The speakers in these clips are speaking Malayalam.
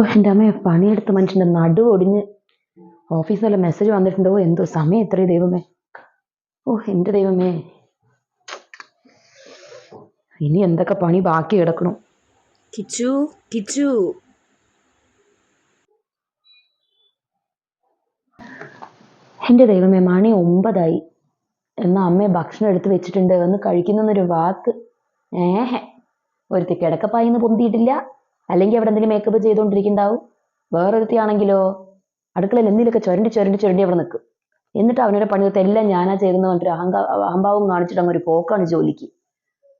എന്റെ അമ്മ പണിയെടുത്ത മനുഷ്യന്റെ നടു ഒടിഞ്ഞ് ഓഫീസിൽ വല്ല മെസ്സേജ് വന്നിട്ടുണ്ടോ? എന്തോ സമയം എത്രയും ദൈവമേ? ഓ എന്റെ ദൈവമേ. ഇനി എന്തൊക്കെ പണി ബാക്കി കിടക്കണു? കിച്ചു കിച്ചു. എന്റെ ദൈവമേ മണി ഒമ്പതായി. എന്നാ അമ്മയെ ഭക്ഷണം എടുത്ത് വെച്ചിട്ടുണ്ട്. എന്ന് കഴിക്കുന്നൊരു വാക്ക്. ഏഹ് ഒരുത്തി കിടക്കപ്പായിന്ന് പൊന്തിയിട്ടില്ല. അല്ലെങ്കിൽ അവിടെ എന്തെങ്കിലും മേക്കപ്പ് ചെയ്തുകൊണ്ടിരിക്കുന്നുണ്ടാവും. വേറൊരുത്തിയാണെങ്കിലോ അടുക്കളയിൽ എന്തെങ്കിലുമൊക്കെ ചുരണ്ടി ചുരണ്ടി ചുരണ്ടി അവിടെ നിൽക്കും. എന്നിട്ട് അവനൊരു പണി എല്ലാം ഞാനാ ചെയ്തെന്ന് പറഞ്ഞിട്ട് അഹങ്കാ അഹംഭാവം കാണിച്ചിട്ട് അങ്ങ് ഒരു പോക്കാണ് ജോലിക്ക്.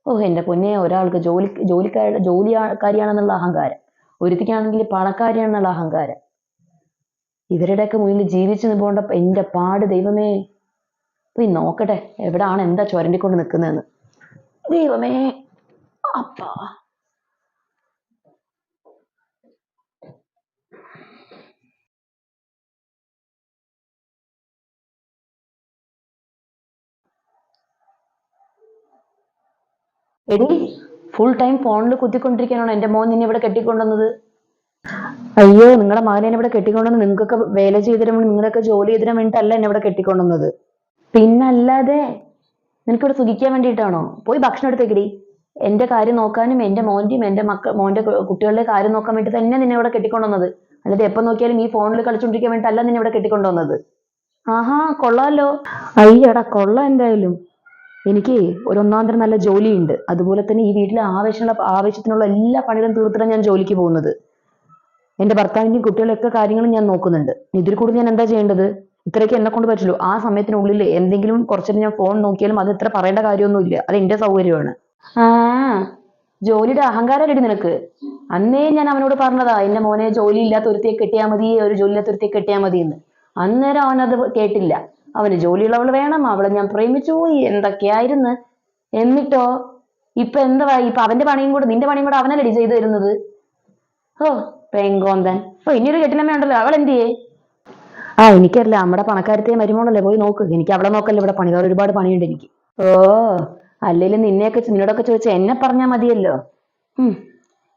ഓഹ് എന്റെ പൊന്നെ ഒരാൾക്ക് ജോലി ജോലിക്കാരുടെ ജോലിക്കാരിയാണെന്നുള്ള അഹങ്കാരം. ഒരുത്തിക്കാണെങ്കിൽ പണക്കാരിയാണെന്നുള്ള അഹങ്കാരം. ഇവരുടെയൊക്കെ മുന്നിൽ ജീവിച്ചു പോകേണ്ട എന്റെ പാട് ദൈവമേ. പോയി നോക്കട്ടെ എവിടാണ് എന്താ ചുരണ്ടിക്കൊണ്ട് നിൽക്കുന്നതെന്ന്. ദൈവമേ അപ്പാ. എടി ഫുൾ ടൈം ഫോണിൽ കുത്തിക്കൊണ്ടിരിക്കാനാണോ എന്റെ മോൻ നിന്നെ ഇവിടെ കെട്ടിക്കൊണ്ടുവന്നത്? അയ്യോ നിങ്ങളുടെ മകനെ ഇവിടെ കെട്ടിക്കൊണ്ടുവന്ന് നിങ്ങൾക്കൊക്കെ വേല ചെയ്തിരും നിങ്ങളൊക്കെ ജോലി ചെയ്തിരാൻ വേണ്ടിയിട്ടല്ല എന്നെ ഇവിടെ കെട്ടിക്കൊണ്ടുവന്നത്. പിന്നല്ലാതെ നിനക്കിവിടെ സുഖിക്കാൻ വേണ്ടിയിട്ടാണോ? പോയി ഭക്ഷണം എടുത്തേക്കിടി. എന്റെ കാര്യം നോക്കാനും എന്റെ മോന്റെയും എന്റെ മക്ക മോന്റെ കുട്ടികളുടെ കാര്യം നോക്കാൻ വേണ്ടി തന്നെ നിന്നെ ഇവിടെ കെട്ടിക്കൊണ്ടുവന്നത്. അല്ലാതെ എപ്പോൾ നോക്കിയാലും ഈ ഫോണിൽ കളിച്ചുകൊണ്ടിരിക്കാൻ വേണ്ടിയിട്ടല്ല നിന്നെ ഇവിടെ കെട്ടിക്കൊണ്ടുവന്നത്. ആഹാ കൊള്ളാലോ. അയ്യടാ കൊള്ളാം എന്തായാലും. എനിക്ക് ഒരു ഒന്നാം തരം നല്ല ജോലിയുണ്ട്. അതുപോലെ തന്നെ ഈ വീട്ടിലെ ആവശ്യമുള്ള ആവശ്യത്തിനുള്ള എല്ലാ പണികളും തീർത്തിട്ടാണ് ഞാൻ ജോലിക്ക് പോകുന്നത്. എന്റെ ഭർത്താവിന്റെയും കുട്ടികളുടെ കാര്യങ്ങളും ഞാൻ നോക്കുന്നുണ്ട്. ഇതിൽ കൂടുതൽ ഞാൻ എന്താ ചെയ്യേണ്ടത്? ഇത്രയൊക്കെ എന്നെ കൊണ്ട് പറ്റുള്ളൂ. ആ സമയത്തിനുള്ളിൽ എന്തെങ്കിലും കുറച്ചേരം ഞാൻ ഫോൺ നോക്കിയാലും അത് ഇത്ര പറയേണ്ട കാര്യമൊന്നുമില്ല. അത് എന്റെ സൗകര്യമാണ്. ആ. ജോലിയുടെ അഹങ്കാരമല്ലേ നിനക്ക്? അന്നേ ഞാൻ അവനോട് പറഞ്ഞതാ എന്റെ മോനെ ജോലി ഇല്ലാത്ത ഒരുത്തിയെ കെട്ടിയാൽ മതി ഒരു ജോലി ഇല്ലാത്ത ഒരുത്തിയെ കെട്ടിയാൽ മതി എന്ന് അന്നേരം അവനത് കേട്ടില്ല. അവന് ജോലിയുള്ളവൾ വേണം അവളെ ഞാൻ പ്രേമിച്ചു പോയി എന്തൊക്കെയായിരുന്നു? എന്നിട്ടോ ഇപ്പൊ എന്താ ഇപ്പൊ അവന്റെ പണിയും കൂടെ നിന്റെ പണിയും കൂടെ അവനല്ലടി ചെയ്തു തരുന്നത്? ഓ പെങ്കോന്തൻ. ഓ ഇനിയൊരു കെട്ടിനമ്മ ഉണ്ടല്ലോ അവൾ എന്ത് ചെയ്യേ? ആ എനിക്കറിയില്ല നമ്മുടെ പണക്കാരത്തെ മരുമോളല്ലേ പോയി നോക്ക്. എനിക്ക് അവളെ നോക്കല്ലേ ഇവിടെ പണി വേറെ ഒരുപാട് പണിയുണ്ട് എനിക്ക്. ഓ അല്ലെങ്കിൽ നിന്നെയൊക്കെ നിന്നോടൊക്കെ ചോദിച്ചാൽ എന്നെ പറഞ്ഞാൽ മതിയല്ലോ.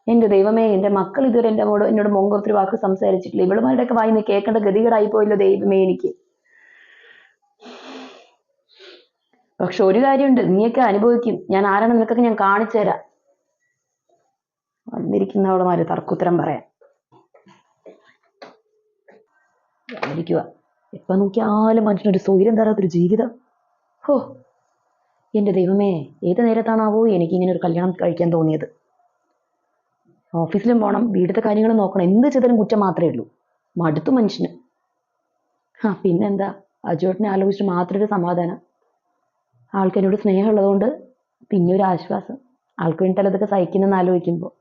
എന്റെ ദൈവമേ എന്റെ മക്കൾ ഇതുവരെ എന്റെ എന്നോട് മോങ്കൊത്തിരി വാക്ക് സംസാരിച്ചിട്ടില്ല. ഇവളുമാരുടെയൊക്കെ വായിന്ന് കേൾക്കേണ്ട ഗതികേടായി പോയല്ലോ ദൈവമേ എനിക്ക്. പക്ഷെ ഒരു കാര്യമുണ്ട് നീയൊക്കെ അനുഭവിക്കും. ഞാൻ ആരാണ് നിനക്കൊക്കെ ഞാൻ കാണിച്ചു തരാം. വന്നിരിക്കുന്നവളുമാര് തർക്കുത്തരം പറയാൻ ഇരിക്കുക എപ്പൊ നോക്കിയാലും മനുഷ്യനൊരു സ്വൈര്യം തരാത്തൊരു ജീവിതം. ഹോ. എന്റെ ദൈവമേ ഏത് നേരത്താണാവോ എനിക്ക് ഇങ്ങനെ ഒരു കല്യാണം കഴിക്കാൻ തോന്നിയത്. ഓഫീസിലും പോകണം വീട്ടിലത്തെ കാര്യങ്ങൾ നോക്കണം എന്ത് ചെയ്താലും കുറ്റം മാത്രമേ ഉള്ളൂ. മടുത്തു മനുഷ്യന്. ആ പിന്നെന്താ? അജുവേട്ടനെ ആലോചിച്ചിട്ട് മാത്രം ഒരു സമാധാനം. ആൾക്ക് എന്നോട് സ്നേഹമുള്ളതുകൊണ്ട് പിന്നെ ഒരു ആശ്വാസം. ആൾക്ക് വേണ്ടിയിട്ടല്ല ഇതൊക്കെ സഹിക്കുന്നെന്ന് ആലോചിക്കുമ്പോൾ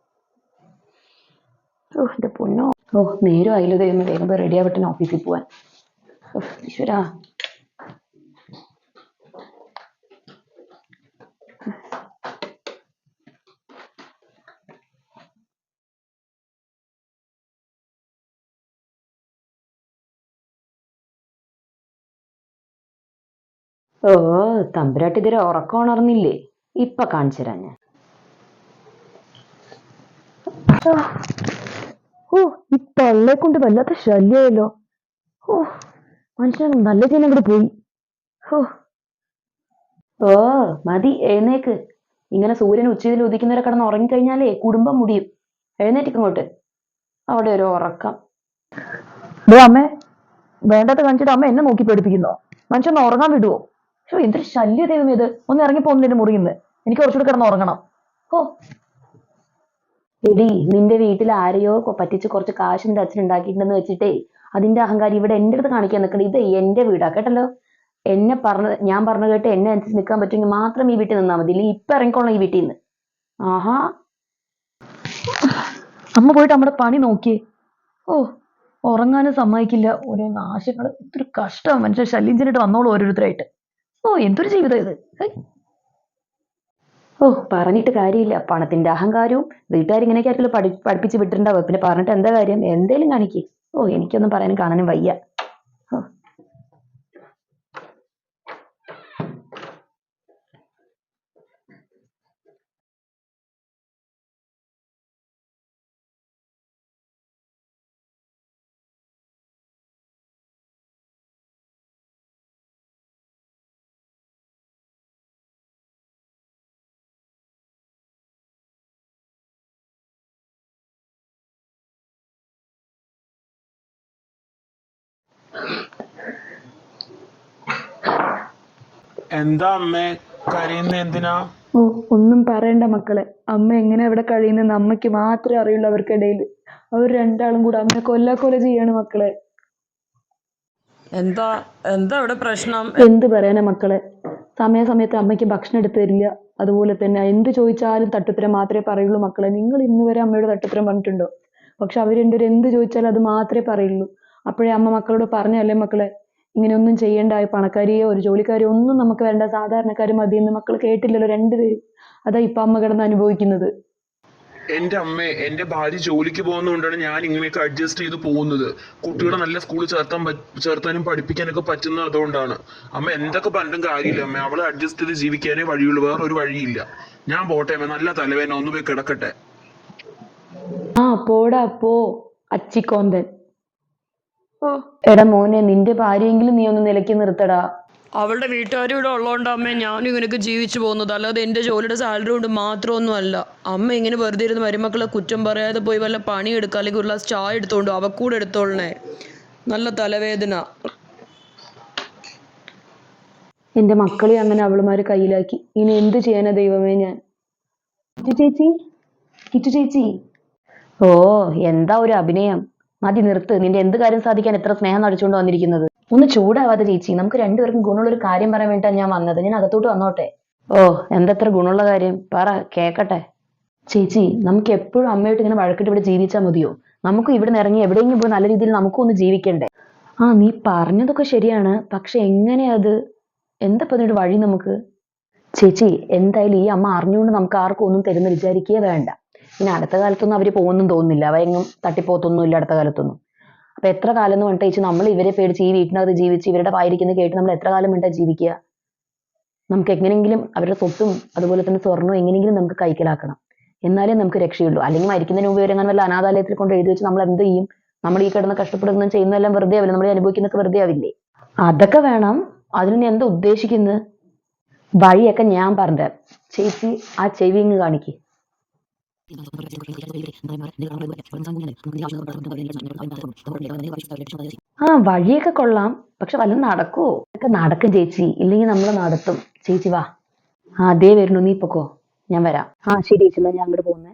ഓ എന്റെ പൊന്നോ. ഓ നേരം ആയില്ലോ ദൈവമേ. വേഗം റെഡി ആവട്ടെ ഓഫീസിൽ പോവാൻ. ഈശ്വരാ. ഓ തമ്പുരാട്ടി ഇതുവരെ ഉറക്കം ഉണർന്നില്ലേ? ഇപ്പൊ കാണിച്ചു തരാം ഞാൻ. ഓ ഈ തള്ളെ കൊണ്ട് വല്ലാത്ത ശല്യമായല്ലോ. ഓ മനുഷ്യൻ നല്ല ചെയ്യുന്ന ഇവിടെ പോയി. ഓ ഓ മതി എഴുന്നേക്ക്. ഇങ്ങനെ സൂര്യൻ ഉച്ചയിൽ ഉദിക്കുന്നവരെ കിടന്ന് ഉറങ്ങിക്കഴിഞ്ഞാലേ കുടുംബം മുടിയും. എഴുന്നേറ്റിങ്ങോട്ട് അവിടെ ഒരു ഉറക്കം. അമ്മേ വേണ്ടാത്ത കാണിച്ചിട്ട് അമ്മ എന്നെ നോക്കി പേടിപ്പിക്കുന്നോ. മനുഷ്യൻ ഉറങ്ങാൻ വിടുവോ? ഷോ എന്തൊരു ശല്യ ദൈവം ഇത്. ഒന്ന് ഇറങ്ങി പോകുന്നതിന്റെ മുറിയുന്ന് എനിക്ക് കുറച്ചുകൂടി കിടന്ന് ഉറങ്ങണം. ഓ എടി നിന്റെ വീട്ടിൽ ആരെയോ പറ്റിച്ച് കുറച്ച് കാശ് നിന്റെ അച്ഛൻ ഉണ്ടാക്കിയിട്ടുണ്ടെന്ന് വെച്ചിട്ടേ അതിന്റെ അഹങ്കാരി ഇവിടെ എന്റെ അടുത്ത് കാണിക്കാൻ നിൽക്കണം. ഇത് എന്റെ വീടാ കേട്ടല്ലോ? എന്നെ പറഞ്ഞ ഞാൻ പറഞ്ഞു കേട്ട് എന്നെ അനുസരിച്ച് നിൽക്കാൻ പറ്റുമെങ്കിൽ മാത്രം ഈ വീട്ടിൽ നിന്നാൽ മതി. ഇല്ലെങ്കിൽ ഇപ്പൊ ഇറങ്ങിക്കോളാം ഈ വീട്ടിൽ നിന്ന്. ആഹാ. അമ്മ പോയിട്ട് നമ്മുടെ പണി നോക്കിയേ. ഓ ഉറങ്ങാനും സമ്മതിക്കില്ല. ഓരോ നാശങ്ങൾ. ഒത്തിരി കഷ്ടം. മനുഷ്യൻ ശല്യം ചെന്നിട്ട് വന്നോളൂ ഓരോരുത്തരായിട്ട്. ഓ എന്തൊരു ജീവിതം ഇത്. ഓ പറഞ്ഞിട്ട് കാര്യമില്ല. പണത്തിന്റെ അഹങ്കാരവും വീട്ടുകാരിങ്ങനെയൊക്കെ ആർക്കെങ്കിലും പഠി പഠിപ്പിച്ച് വിട്ടിട്ടുണ്ടാവും. പിന്നെ പറഞ്ഞിട്ട് എന്താ കാര്യം? എന്തേലും കാണിക്കേ. ഓ എനിക്കൊന്നും പറയാനും കാണാനും വയ്യ. എന്താ അമ്മേ? കരയുന്ന എന്തിനാ? ഓ ഒന്നും പറയണ്ട മക്കളെ. അമ്മ എങ്ങനെ അവിടെ കഴിയുന്നെന്ന് അമ്മയ്ക്ക് മാത്രമേ അറിയുള്ളൂ അവർക്കിടയിൽ. അവർ രണ്ടാളും കൂടെ അമ്മയെ കൊല്ലാക്കൊല ചെയ്യാണ് മക്കളെ. എന്താ എന്താ ഇവിടെ പ്രശ്നം? എന്ത് പറയാനാ മക്കളെ? സമയാസമയത്ത് അമ്മയ്ക്ക് ഭക്ഷണം എടുത്തു തരില്ല. അതുപോലെ തന്നെ എന്ത് ചോദിച്ചാലും തട്ടുത്തരം മാത്രമേ പറയുള്ളൂ മക്കളെ. നിങ്ങൾ ഇന്ന് വരെ അമ്മയുടെ തട്ടുത്തരം പറഞ്ഞിട്ടുണ്ടോ? പക്ഷെ അവർ രണ്ടുപേരും എന്ത് ചോദിച്ചാലും അത് മാത്രമേ പറയുള്ളൂ. അപ്പോഴേ അമ്മ മക്കളോട് പറഞ്ഞല്ലേ മക്കളെ ഇങ്ങനെയൊന്നും ചെയ്യേണ്ട പണക്കാരിയോ ഒരു ജോലിക്കാരിയോ ഒന്നും നമുക്ക് വേണ്ട സാധാരണക്കാർ എന്ന് മക്കൾ കേട്ടില്ലല്ലോ രണ്ടുപേരും. അതാ ഇപ്പൊ അമ്മ കിടന്ന് അനുഭവിക്കുന്നത്. എന്റെ അമ്മ എന്റെ ഭാര്യ ജോലിക്ക് പോകുന്നതുകൊണ്ടാണ് ഞാൻ ഇങ്ങനെയൊക്കെ അഡ്ജസ്റ്റ് ചെയ്ത് പോകുന്നത്. കുട്ടികളെ നല്ല സ്കൂളിൽ ചേർത്താൻ ചേർത്താനും പഠിപ്പിക്കാനൊക്കെ പറ്റുന്നത് അതുകൊണ്ടാണ്. അമ്മ എന്തൊക്കെ പറഞ്ഞിട്ടും കാര്യമില്ല അമ്മ. അവളെ അഡ്ജസ്റ്റ് ചെയ്ത് ജീവിക്കാനേ വഴിയുള്ളൂ വേറെ ഒരു വഴിയില്ല. ഞാൻ പോട്ടെ അമ്മ നല്ല തലവേദന ഒന്ന് പോയി കിടക്കട്ടെ. ആ പോടാ പോ. അച്ചിക്കോന്തൻ. എടാ മോനെ നിന്റെ ഭാര്യയെങ്കിലും നീ ഒന്ന് നിലയ്ക്ക് നിർത്തടാ. അവളുടെ വീട്ടുകാരും ഇവിടെ ഉള്ളതുകൊണ്ട് അമ്മ ഞാനും ഇങ്ങനെയൊക്കെ ജീവിച്ചു പോകുന്നത്. അല്ലാതെ എന്റെ ജോലിയുടെ സാലറി കൊണ്ട് മാത്രമൊന്നും അല്ല അമ്മ ഇങ്ങനെ വെറുതെ ഇരുന്ന് മരുമക്കളെ കുറ്റം പറയാതെ പോയി വല്ല പണി എടുക്കുക അല്ലെങ്കിൽ ഒരു ഗ്ലാസ് ചായ എടുത്തോണ്ടോ അവക്കൂടെ എടുത്തോളണേ. നല്ല തലവേദന. എന്റെ മക്കളെ അങ്ങനെ അവളുമാര് കയ്യിലാക്കി. ഇനി എന്ത് ചെയ്യാനാ ദൈവമേ ഞാൻ? ചേച്ചി? ചേച്ചി? ഓ എന്താ ഒരു അഭിനയം? മതി നിർത്ത്. നിന്റെ എന്ത് കാര്യം സാധിക്കാൻ എത്ര സ്നേഹം നടിച്ചുകൊണ്ട് വന്നിരിക്കുന്നത്? ഒന്ന് ചൂടാവാതെ ചേച്ചി നമുക്ക് രണ്ടുപേർക്കും ഗുണമുള്ള ഒരു കാര്യം പറയാൻ വേണ്ടിയിട്ടാണ് ഞാൻ വന്നത്. ഞാൻ അകത്തോട്ട് വന്നോട്ടെ? ഓ എന്തത്ര ഗുണമുള്ള കാര്യം? പറ കേക്കട്ടെ. ചേച്ചി നമുക്ക് എപ്പോഴും അമ്മയോട്ട് ഇങ്ങനെ വഴക്കിട്ട് ഇവിടെ ജീവിച്ചാൽ മതിയോ? നമുക്ക് ഇവിടെ നിന്ന് ഇറങ്ങി എവിടെയെങ്കിലും പോയി നല്ല രീതിയിൽ നമുക്കും ഒന്ന് ജീവിക്കണ്ടേ? ആ നീ പറഞ്ഞതൊക്കെ ശരിയാണ്. പക്ഷെ എങ്ങനെ അത്? എന്താ ഇപ്പൊ വഴി നമുക്ക്? ചേച്ചി എന്തായാലും ഈ അമ്മ അറിഞ്ഞുകൊണ്ട് നമുക്ക് ആർക്കും ഒന്നും തരുന്ന വിചാരിക്കുകയേ വേണ്ട. ഇനി അടുത്ത കാലത്തൊന്നും അവർ പോകുന്നും തോന്നുന്നില്ല. അവരെങ്ങും തട്ടിപ്പോത്തൊന്നുമില്ല അടുത്ത കാലത്തൊന്നും. അപ്പൊ എത്ര കാലം എന്ന് പറഞ്ഞിട്ട് നമ്മൾ ഇവരെ പേടിച്ച് ഈ വീട്ടിനകത്ത് ജീവിച്ച് ഇവരുടെ വായിരിക്കുന്നത് കേട്ട് നമ്മൾ എത്ര കാലം വേണ്ട ജീവിക്കുക? നമുക്ക് എങ്ങനെയെങ്കിലും അവരുടെ സ്വത്തും അതുപോലെ തന്നെ സ്വർണവും എങ്ങനെയെങ്കിലും നമുക്ക് കൈക്കലാക്കണം. എന്നാലേ നമുക്ക് രക്ഷയുള്ളൂ. അല്ലെങ്കിൽ മരിക്കുന്നതിന് മുമ്പ് ഇവരെങ്ങനെ വല്ല അനാഥാലയത്തിൽ കൊണ്ട് എഴുതി വെച്ച് നമ്മൾ എന്ത് ചെയ്യും? നമ്മൾ ഈ കിടന്ന് കഷ്ടപ്പെടുന്നതും ചെയ്യുന്നതെല്ലാം വെറുതെ ആവില്ല. നമ്മൾ അനുഭവിക്കുന്നൊക്കെ വെറുതെ ആവില്ലേ? അതൊക്കെ വേണം. അതിന് നീ എന്താ ഉദ്ദേശിക്കുന്നത് വഴിയൊക്കെ ഞാൻ പറഞ്ഞുതരാം. ചേച്ചി ആ ചെവി കാണിക്കേ കാണിക്ക്. ആ വഴിയൊക്കെ കൊള്ളാം. പക്ഷെ വല്ലതും നടക്കുവോ ഒക്കെ നടക്കും ചേച്ചി. ഇല്ലെങ്കിൽ നമ്മൾ നടത്തും. ചേച്ചി വാ. ആ അതേ വരുന്നു. നീ പൊക്കോ. ഞാൻ വരാം. ആ ശരി ചേച്ചി. ഞാൻ അങ്ങോട്ട് പോകുന്നേ.